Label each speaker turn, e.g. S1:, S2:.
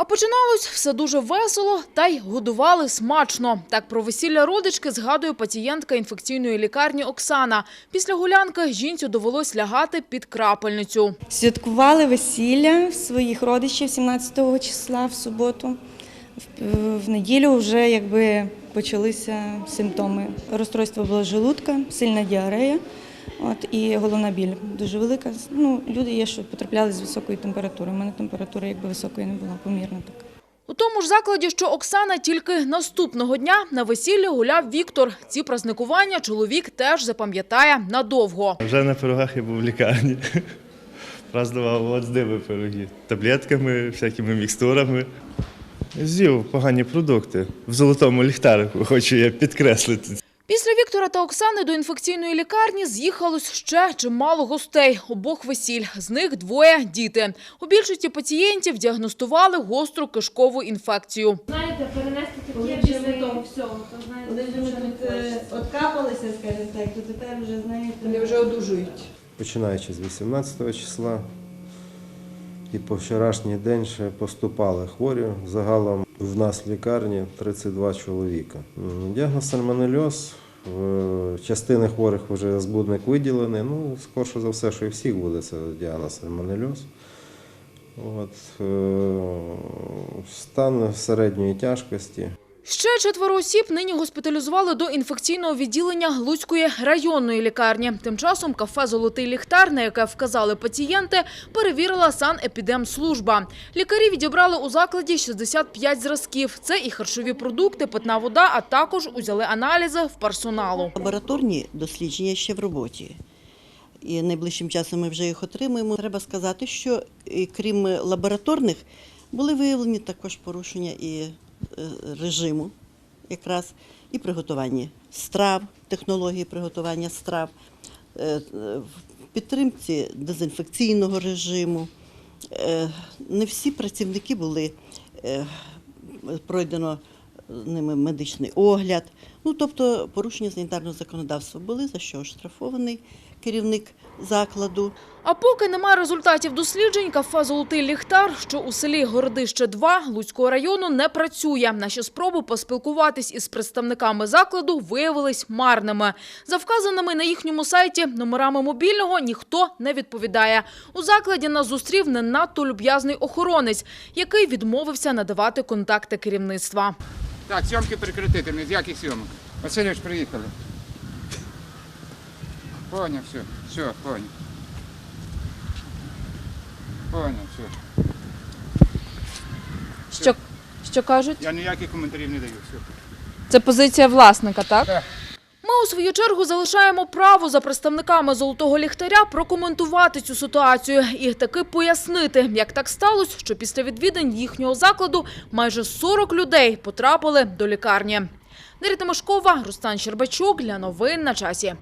S1: А починалось все дуже весело та й годували смачно. Так про весілля родички згадує пацієнтка інфекційної лікарні Оксана. Після гулянки жінці довелось лягати під крапельницю.
S2: Святкували весілля своїх родичів 17 числа в суботу. В неділю вже якби почалися симптоми. Розстройство було желудка, сильна діарея. От, і головна біль дуже велика. Ну, люди є, що потрапляли з високою температурою. У мене температура якби високої не була, помірна така.
S1: У тому ж закладі, що Оксана тільки наступного дня на весіллі гуляв Віктор. Ці праздникування чоловік теж запам'ятає надовго.
S3: Вже на пирогах я був в лікарні. Празднував от з диви пироги. Таблетками, всякими мікстурами. З'їв погані продукти. В золотому ліхтарику хочу я підкреслити.
S1: Після Віктора та Оксани до інфекційної лікарні з'їхалось ще чимало гостей обох весіль. З них двоє – діти. У більшості пацієнтів діагностували гостру кишкову інфекцію.
S4: Знаєте, перенести таке після того всього, то знаєте,
S5: Вони вже тут е, откапалися, скажімо так, то тепер вже знаєте.
S6: Вони вже одужують.
S7: починаючи з 18 числа і по вчорашній день ще поступали хворі. Загалом в нас в лікарні 32 чоловіка. Діагноз сальмонельоз. В частини хворих вже збудник виділений. Ну, скорше за все, що і всіх буде це діагноз сальмонельоз. От, е, стан середньої тяжкості.
S1: Ще четверо осіб нині госпіталізували до інфекційного відділення Луцької районної лікарні. Тим часом кафе «Золотий ліхтар», на яке вказали пацієнти, перевірила санепідемслужба. Лікарі відібрали у закладі 65 зразків. Це і харчові продукти, питна вода, а також узяли аналізи в персоналу.
S8: Лабораторні дослідження ще в роботі. І найближчим часом ми вже їх отримуємо. Треба сказати, що крім лабораторних були виявлені також порушення і е, режиму, якраз і приготування страв, технології приготування страв, е, е, в підтримці дезінфекційного режиму. Е, Не всі працівники були е, пройдено ними медичний огляд. Ну, тобто порушення санітарного законодавства були, за що оштрафований керівник закладу.
S1: А поки немає результатів досліджень, кафе «Золотий ліхтар», що у селі Городище-2 Луцького району, не працює. Наші спроби поспілкуватись із представниками закладу виявились марними. За вказаними на їхньому сайті номерами мобільного ніхто не відповідає. У закладі нас зустрів не надто люб'язний охоронець, який відмовився надавати контакти керівництва.
S9: Так, сьомки прекратити, не з яких сьомок. Васильович, приїхали. Поняв, все, все, поняв. Поняв, все.
S1: Що, що кажуть?
S9: Я ніяких коментарів не даю. Все.
S1: Це позиція власника, так?
S9: Так.
S1: У свою чергу залишаємо право за представниками золотого ліхтаря прокоментувати цю ситуацію і таки пояснити, як так сталося, що після відвідань їхнього закладу майже 40 людей потрапили до лікарні. Дар'я Тимошкова, Рустан Щербачук для новин на часі.